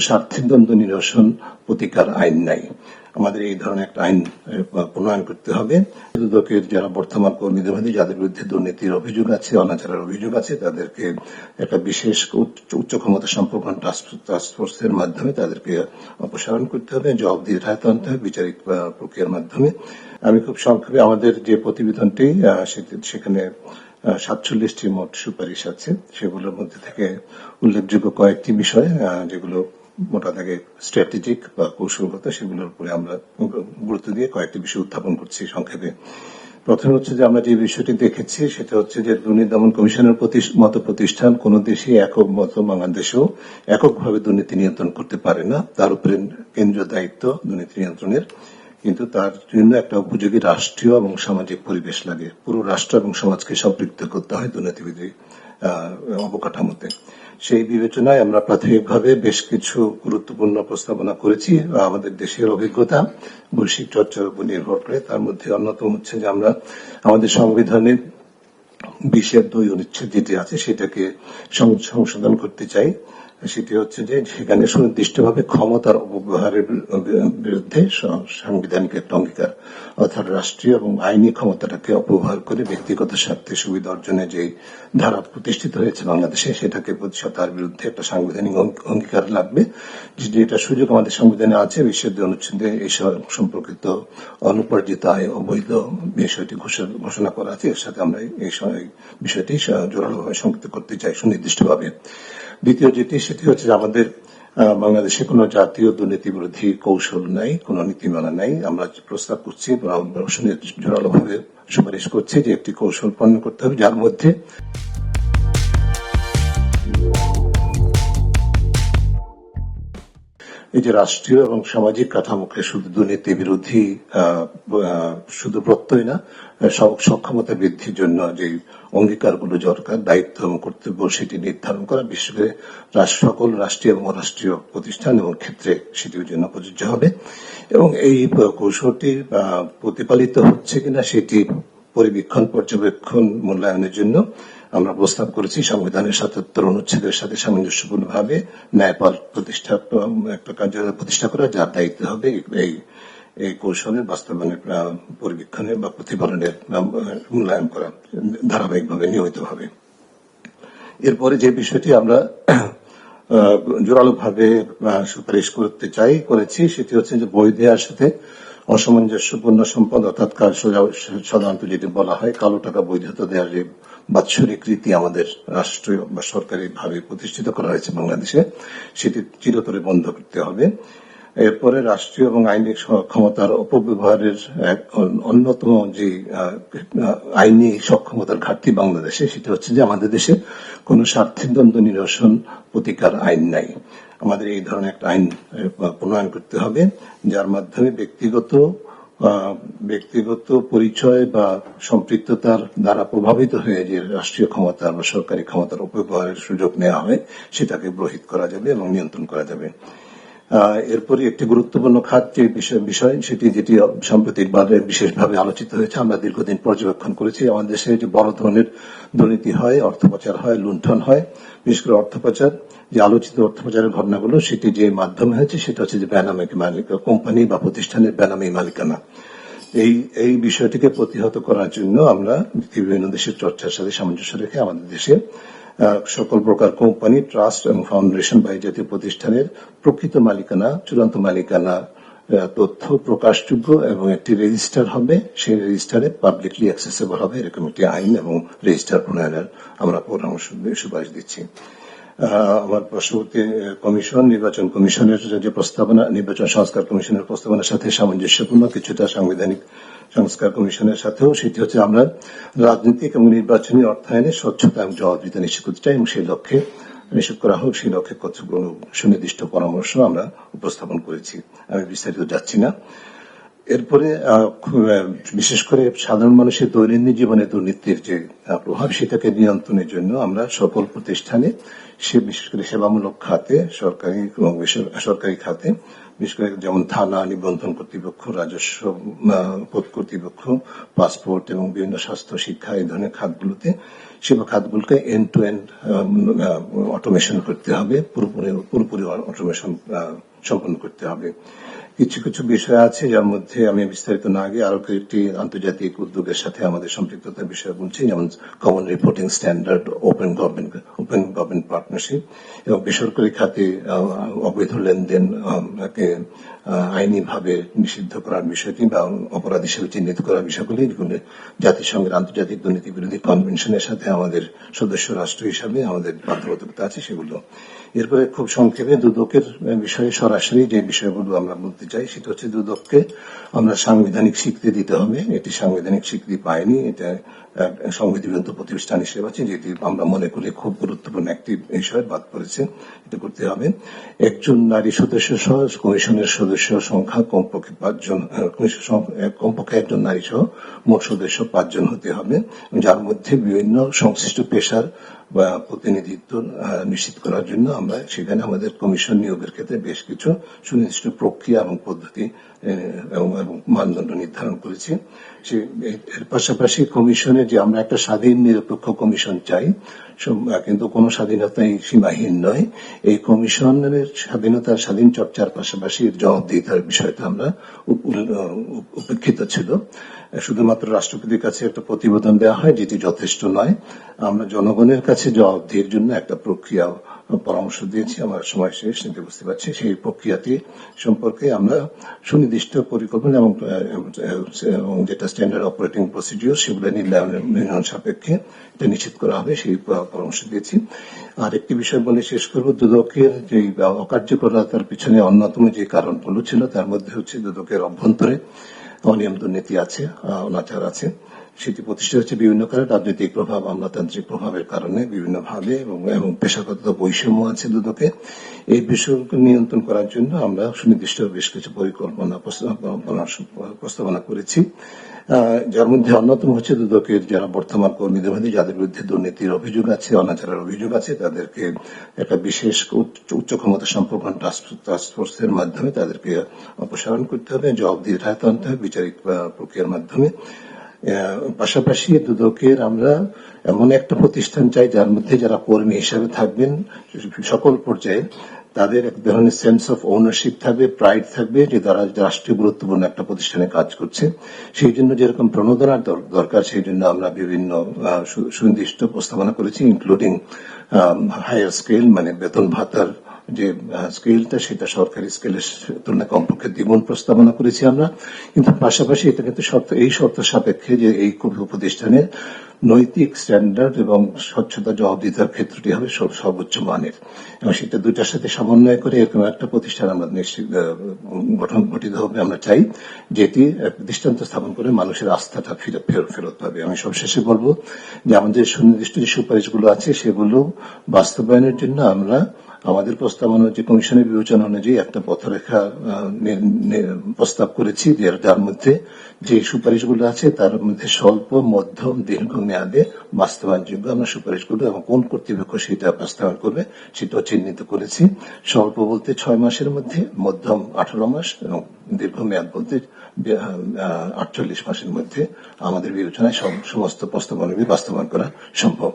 স্বার্থের দ্বন্দ্ব নিরসন প্রতিকার আইন নাই। আমাদের এই ধরনের একটা আইন প্রণয়ন করতে হবে। দুদকের যারা বর্তমান কর্মীদের মধ্যে যাদের বিরুদ্ধে দুর্নীতির অভিযোগ আছে, অনাচারের অভিযোগ আছে, তাদেরকে একটা বিশেষ উচ্চ- ক্ষমতা সম্পন্ন টাস্ক ফোর্সের মাধ্যমে তাদেরকে অপসারণ করতে হবে জবাবদিহি রায়ত আনতে হবে বিচারিক প্রক্রিয়ার মাধ্যমে। আমি খুব সংক্ষেপে আমাদের যে প্রতিবেদনটি সেখানে সাতচল্লিশটি মোট সুপারিশ আছে। সেগুলোর মধ্যে থেকে উল্লেখযোগ্য কয়েকটি বিষয় যেগুলো মোটা দাগে স্ট্র্যাটেজিক বা কৌশলগত সেগুলোর উপরে আমরা গুরুত্ব দিয়ে কয়েকটি বিষয় উত্থাপন করছি সংক্ষেপে। প্রথমে হচ্ছে যে আমরা যে বিষয়টি দেখেছি, সেটা হচ্ছে যে দুর্নীতি দমন কমিশনের মতো প্রতিষ্ঠান কোন দেশে একক মতো বাংলাদেশেও এককভাবে দুর্নীতি নিয়ন্ত্রণ করতে পারে না। তার উপরে কেন্দ্রীয় দায়িত্ব দুর্নীতি নিয়ন্ত্রণের। কিন্তু তার জন্য একটা উপযোগী রাষ্ট্রীয় এবং সামাজিক পরিবেশ লাগে। পুরো রাষ্ট্র এবং সমাজকে সম্পৃক্ত করতে হয় দুর্নীতিবিধি অবকাঠামোতে। সেই বিবেচনায় আমরা প্রাথমিকভাবে বেশ কিছু গুরুত্বপূর্ণ প্রস্তাবনা করেছি আমাদের দেশের অভিজ্ঞতা, বৈশ্বিক চর্চার উপর নির্ভর করে। তার মধ্যে অন্যতম হচ্ছে যে আমরা আমাদের সংবিধানের বিশের দুই অনুচ্ছেদ যেটি আছে, সেটাকে সংশোধন করতে চাই। সেটি হচ্ছে যে সেখানে সুনির্দিষ্টভাবে ক্ষমতার অপব্যবহারের বিরুদ্ধে সাংবিধানিক একটা অঙ্গীকার অর্থাৎ রাষ্ট্রীয় এবং আইনি ক্ষমতাটাকে অপব্যবহার করে ব্যক্তিগত স্বার্থে সুবিধা অর্জনে যে ধারা প্রতিষ্ঠিত হয়েছে বাংলাদেশে, সেটাকে তার বিরুদ্ধে একটা সাংবিধানিক অঙ্গীকার লাগবে। যেটা সুযোগ আমাদের সংবিধানে আছে বিশ্বের অনুচ্ছেদে এই সম্পর্কিত অনুপার্জিত আয় অবৈধ বিষয়টি ঘোষণা- করা আছে। এর সাথে আমরা এই বিষয়টি জোরালোভাবে সংযুক্ত করতে চাই সুনির্দিষ্টভাবে। দ্বিতীয় যেটি, সেটি হচ্ছে আমাদের বাংলাদেশে কোনো জাতীয় দুর্নীতি বিরোধী কৌশল নাই, কোনো নীতিমালা নাই। আমরা প্রস্তাব করছি জোরালোভাবে সুপারিশ করছি যে একটি কৌশল প্রণয়ন করতে হবে, যার মধ্যে এই যে রাষ্ট্রীয় এবং সামাজিক কাঠামোকে শুধু দুর্নীতি বিরোধী শুধু প্রত্যয় না সক্ষমতা বৃদ্ধির জন্য যে অঙ্গীকারগুলো দরকার দায়িত্ব এবং কর্তব্য সেটি নির্ধারণ করা বিশেষ সকল রাষ্ট্রীয় এবং অরাষ্ট্রীয় প্রতিষ্ঠান এবং ক্ষেত্রে সেটির জন্য প্রযোজ্য হবে। এবং এই কৌশলটি প্রতিপালিত হচ্ছে কিনা সেটি পরিবীক্ষণ, পর্যবেক্ষণ, মূল্যায়নের জন্য আমরা প্রস্তাব করেছি সংবিধানের সাতাত্তর অনুচ্ছেদের সাথে সামঞ্জস্যপূর্ণভাবে ন্যায়পাল প্রতিষ্ঠা একটা কার্যালয় প্রতিষ্ঠা করা যার দায়িত্ব হবে এই এই কৌশলের বাস্তবায়নের আহ, পরিবীক্ষণের বা প্রতিফলনের মূল্যায়ন করা ধারাবাহিকভাবে নিয়মিতভাবে। এরপরে যে বিষয়টি আমরা জোরালোভাবে সুপারিশ করতে চাই করেছি সেটি হচ্ছে যে বই দেওয়ার সাথে অসামঞ্জস্যপূর্ণ সম্পদ অর্থাৎ সাধারণত যেটি বলা হয়, কালো টাকা বৈধতা দেওয়ার যে বাৎসরিক রীতি আমাদের রাষ্ট্রীয় বা সরকারি ভাবে প্রতিষ্ঠিত করা হয়েছে বাংলাদেশে, সেটি চিরতরে বন্ধ করতে হবে। এরপরে রাষ্ট্রীয় এবং আইনি ক্ষমতার অপব্যবহারের অন্যতম যে আইনি সক্ষমতার ঘাটতি বাংলাদেশে, সেটা হচ্ছে যে আমাদের দেশে কোনো স্বার্থের দ্বন্দ্ব নিরসন প্রতিকার আইন নাই। আমাদের এই ধরনের একটা আইন প্রণয়ন করতে হবে, যার মাধ্যমে ব্যক্তিগত ব্যক্তিগত পরিচয় বা সম্পৃক্ততার দ্বারা প্রভাবিত হয়ে যে রাষ্ট্রীয় ক্ষমতা বা সরকারি ক্ষমতার অপব্যবহারের সুযোগ নেওয়া হয়, সেটাকে গ্রহিত করা যাবে এবং নিয়ন্ত্রণ করা যাবে। এরপরে একটি গুরুত্বপূর্ণ খাত যে বিষয় সেটি যেটি সাম্প্রতিকভাবে বিশেষভাবে আলোচিত হয়েছে। আমরা দীর্ঘদিন পর্যবেক্ষণ করেছি। আমাদের দেশে যে বড় ধরনের দুর্নীতি হয়, অর্থ পাচার হয়, লুণ্ঠন হয়, বিশেষ করে অর্থ পাচার যে আলোচিত অর্থ পাচারের ঘটনাগুলো, সেটি যে মাধ্যমে হয়েছে, সেটা হচ্ছে যে বেনামী মালিক কোম্পানি বা প্রতিষ্ঠানের বেনামী মালিকানা। এই এই বিষয়টিকে প্রতিহত করার জন্য আমরা বিভিন্ন দেশের চর্চার সাথে সামঞ্জস্য রেখে আমাদের দেশে সকল প্রকার কোম্পানি, ট্রাস্ট এবং ফাউন্ডেশন বা জাতীয় প্রতিষ্ঠানের প্রকৃত মালিকানা, চূড়ান্ত মালিকানা তথ্য প্রকাশযোগ্য এবং একটি রেজিস্টার হবে। সেই রেজিস্টারে পাবলিকলি অ্যাক্সেসেবল হবে। এরকম একটি আইন এবং রেজিস্টার প্রণয়নের আমরা পরামর্শ সুপারিশ দিচ্ছি। আমার পার্শ্ববর্তী কমিশন, নির্বাচন কমিশনের যে প্রস্তাবনা, নির্বাচন সংস্কার কমিশনের প্রস্তাবনার সাথে সামঞ্জস্যপূর্ণ, কিছুটা সাংবিধানিক সংস্কার কমিশনের সাথেও সেটি হচ্ছে আমরা রাজনৈতিক এবং নির্বাচনী অর্থায়নে স্বচ্ছতা এবং জবাবদিহিতা নিশ্চিত করতে চাই এবং সেই লক্ষ্যে নিশ্চিত করা হোক, সেই লক্ষ্যে কতগুলো সুনির্দিষ্ট পরামর্শ আমরা উপস্থাপন করেছি। আমি বিস্তারিত যাচ্ছি না। এরপরে বিশেষ করে সাধারণ মানুষের দৈনন্দিন জীবনে দুর্নীতির যে প্রভাব সেটাকে নিয়ন্ত্রণের জন্য আমরা সকল প্রতিষ্ঠানে সে, বিশেষ করে সেবামূলক খাতে, সরকারি এবং বেসর- সরকারি খাতে, বিশেষ করে যেমন থানা, নিবন্ধন কর্তৃপক্ষ, রাজস্ব কর্তৃপক্ষ, পাসপোর্ট এবং বিভিন্ন স্বাস্থ্য, শিক্ষা এই ধরনের খাতগুলোতে সেবা খাতগুলোকে এন্ড টু এন্ড অটোমেশন করতে হবে, পুরোপুরি পুরোপুরি অটোমেশন সম্পন্ন করতে হবে। কিছু কিছু বিষয় আছে যার মধ্যে আমি বিস্তারিত না আগে আরও কয়েকটি আন্তর্জাতিক উদ্যোগের সাথে আমাদের সম্পৃক্ততার বিষয় বলছি, যেমন common reporting standard open government open government partnership এবং বেসরকারি খাতে অবৈধ লেনদেন আইনিভাবে নিষিদ্ধ করার বিষয়টি বা অপরাধ হিসেবে চিহ্নিত করার বিষয়গুলি, এগুলো জাতিসংঘের আন্তর্জাতিক দুর্নীতি বিরোধী কনভেনশনের সাথে আমাদের সদস্য রাষ্ট্র হিসাবে আমাদের বাধ্যবাধকতা আছে সেগুলো। এরপরে খুব সংক্ষেপে দুদকের বিষয়ে সরাসরি যে বিষয়গুলো আমরা বলতে চাই, সেটা হচ্ছে দুদককে আমরা সাংবিধানিক স্বীকৃতি দিতে হবে। এটি সাংবিধানিক স্বীকৃতি পায়নি, এটা এক সংবিধিবদ্ধ প্রতিষ্ঠান হিসেবে আছে, যেটি আমরা মনে করি খুব গুরুত্বপূর্ণ একটি বিষয়, বাদ পড়েছে, এটা করতে হবে। একজন নারী সদস্য সহ কমিশনের সদস্য সংখ্যা কমপক্ষে পাঁচজন কমপক্ষে একজন নারী সহ মোট সদস্য পাঁচজন হতে হবে, যার মধ্যে বিভিন্ন সংশ্লিষ্ট পেশার বা প্রতিনিধিত্ব নিশ্চিত করার জন্য আমরা সেখানে আমাদের কমিশন নিয়োগের ক্ষেত্রে বেশ কিছু সুনির্দিষ্ট প্রক্রিয়া এবং পদ্ধতি এবং মানদণ্ড নির্ধারণ করেছি। এর পাশাপাশি কমিশনে যে আমরা একটা স্বাধীন নিরপেক্ষ কমিশন চাই কিন্তু কোনো স্বাধীনতাই সীমাহীন নয়। এই কমিশনের স্বাধীনতার স্বাধীন চর্চার পাশাপাশি জবাবদিহিতার বিষয়টা আমরা উপেক্ষিত ছিল। শুধুমাত্র রাষ্ট্রপতির কাছে একটা প্রতিবেদন দেওয়া হয়, যেটি যথেষ্ট নয়। আমরা জনগণের কাছে জবাবদিহির জন্য একটা প্রক্রিয়া পরামর্শ দিয়েছি। আমার সময় শেষ নিতে বুঝতে পারছি। সেই প্রক্রিয়াটি সম্পর্কে আমরা সুনির্দিষ্ট পরিকল্পনা এবং যেটা স্ট্যান্ডার্ড অপারেটিং প্রসিডিওর সেগুলো নির্ণয়ন সাপেক্ষে এটা নিশ্চিত করা হবে, সেই পরামর্শ দিয়েছি। আর একটি বিষয় বলে শেষ করব, দুদকের যে অকার্যকরতার পিছনে অন্যতম যে কারণগুলো ছিল, তার মধ্যে হচ্ছে দুদকের অভ্যন্তরে। অনিয়ম দুর্নীতি আছে অনাচার আছে। সেটি প্রতিষ্ঠা হচ্ছে বিভিন্ন কারণে রাজনৈতিক প্রভাব, আমলাতান্ত্রিক প্রভাবের কারণে বিভিন্ন ভাবে এবং এবং পেশাগত বৈষম্য আছে দুদকে। এই বিষয়কে নিয়ন্ত্রণ করার জন্য আমরা সুনির্দিষ্ট বেশ কিছু পরিকল্পনা প্রস্তাবনা করেছি। যার মধ্যে অন্যতম হচ্ছে দুদকের যারা বর্তমান কর্মীদের মধ্যে, যাদের বিরুদ্ধে দুর্নীতির অভিযোগ আছে, অনাচারের অভিযোগ আছে, তাদেরকে একটা বিশেষ উচ্চ ক্ষমতা সম্পর্ক টাস্ক ফোর্সের মাধ্যমে তাদেরকে অপসারণ করতে হবে জবাবদিহির আয়ত্তে আনতে হবে বিচারিক প্রক্রিয়ার মাধ্যমে। পাশাপাশি দুদকের আমরা এমন একটা প্রতিষ্ঠান চাই যার মধ্যে যারা কর্মী হিসাবে থাকবেন, সকল পর্যায়ে তাদের এক ধরনের সেন্স অফ ওনারশিপ থাকবে প্রাইড থাকবে যে তারা রাষ্ট্রীয় গুরুত্বপূর্ণ একটা প্রতিষ্ঠানে কাজ করছে। সেই জন্য যেরকম প্রণোদনার দরকার, সেই জন্য আমরা বিভিন্ন সুনির্দিষ্ট প্রস্তাবনা করেছি ইনক্লুডিং হায়ার স্কেল মানে বেতন ভাতার যে স্কেলটা সেটা সরকারি স্কেলের তুলনায় কমপক্ষে দ্বিগুণ প্রস্তাবনা করেছি আমরা। কিন্তু পাশাপাশি এটা কিন্তু এই শর্ত সাপেক্ষে যে এই প্রতিষ্ঠানের নৈতিক স্ট্যান্ডার্ড এবং স্বচ্ছতা জবাবদিহিতার ক্ষেত্রটি হবে সর্বোচ্চ মানের। এবং সেটা দুইটার সাথে সমন্বয় করে এরকম একটা প্রতিষ্ঠান আমরা নিশ্চিত গঠন, গঠিত হবে আমরা চাই, যেটি দৃষ্টান্ত স্থাপন করে মানুষের আস্থাটা ফিরে ফেরত পাবে। আমি সবশেষে বলব যে আমাদের সুনির্দিষ্ট যে সুপারিশগুলো আছে, সেগুলো বাস্তবায়নের জন্য আমরা আমাদের প্রস্তাবনা যে কমিশনের বিবেচনা অনুযায়ী একটা পথরেখা প্রস্তাব করেছি যার- মধ্যে যে সুপারিশগুলো আছে তার মধ্যে স্বল্প, মধ্যম, দীর্ঘ মেয়াদে বাস্তবায়নযোগ্য আমরা সুপারিশগুলো এবং কোন কর্তৃপক্ষ সেটা বাস্তবায়ন করবে সেটাও চিহ্নিত করেছি। স্বল্প বলতে ছয় মাসের মধ্যে, মধ্যম আঠারো মাস এবং দীর্ঘ মেয়াদ বলতে আটচল্লিশ মাসের মধ্যে আমাদের বিবেচনায় সমস্ত প্রস্তাবনাগুলি বাস্তবায়ন করা সম্ভব।